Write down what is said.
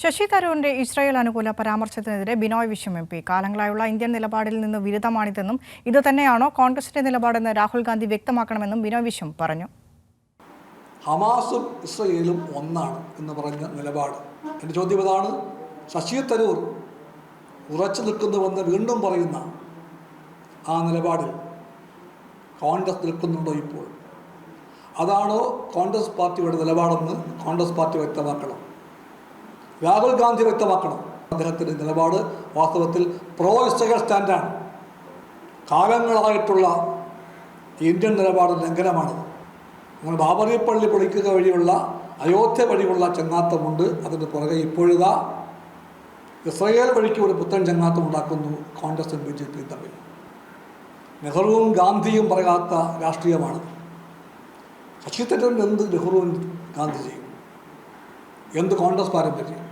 ശശി തരൂരിന്റെ ഇസ്രായേൽ അനുകൂല പരാമർശത്തിനെതിരെ ബിനോയ് വിശ്വം എം പി. കാലങ്ങളായുള്ള ഇന്ത്യൻ നിലപാടിൽ നിന്ന് വിരുദ്ധമാണിതെന്നും ഇത് തന്നെയാണോ കോൺഗ്രസിന്റെ നിലപാടെന്ന് രാഹുൽ ഗാന്ധി വ്യക്തമാക്കണമെന്നും ബിനോയ് വിശ്വം പറഞ്ഞു. ഹമാസും ഇസ്രയേലും ഒന്നാണ് എന്ന് പറഞ്ഞ നിലപാട്. എന്റെ ചോദ്യം ഇതാണ് ശശി തരൂർ ഉറച്ചു നിൽക്കുന്നുവെന്ന് വീണ്ടും പറയുന്ന ആ നിലപാടിൽ കോൺഗ്രസ് നിൽക്കുന്നുണ്ടോ ഇപ്പോൾ? അതാണോ കോൺഗ്രസ് പാർട്ടിയുടെ നിലപാടെന്ന് കോൺഗ്രസ് പാർട്ടി വ്യക്തമാക്കണം? രാഹുൽ ഗാന്ധി വ്യക്തമാക്കണം. അദ്ദേഹത്തിന്റെ നിലപാട് വാസ്തവത്തിൽ പ്രോ ഇസ്റ്റകൾ സ്റ്റാൻഡാണ്. കാലങ്ങളായിട്ടുള്ള ഇന്ത്യൻ നിലപാട് ലംഘനമാണത് നമ്മൾ ബാബറി പള്ളി പൊളിക്കുക വഴിയുള്ള അയോധ്യ വഴിയുള്ള ചങ്ങാത്തമുണ്ട്. അതിന് പുറകെ ഇപ്പോഴിതാ ഇസ്രയേൽ വഴിക്ക് ഒരു പുത്തൻ ചങ്ങാത്തം ഉണ്ടാക്കുന്നു കോൺഗ്രസും ബി ജെ പിയും തമ്മിൽ. നെഹ്റുവും ഗാന്ധിയും പറയാത്ത രാഷ്ട്രീയമാണ്. ശശി തരൂരിന് എന്ത് നെഹ്റുവും ഗാന്ധി ചെയ്യും എന്ത് കോൺഗ്രസ് പാരമ്പര്യം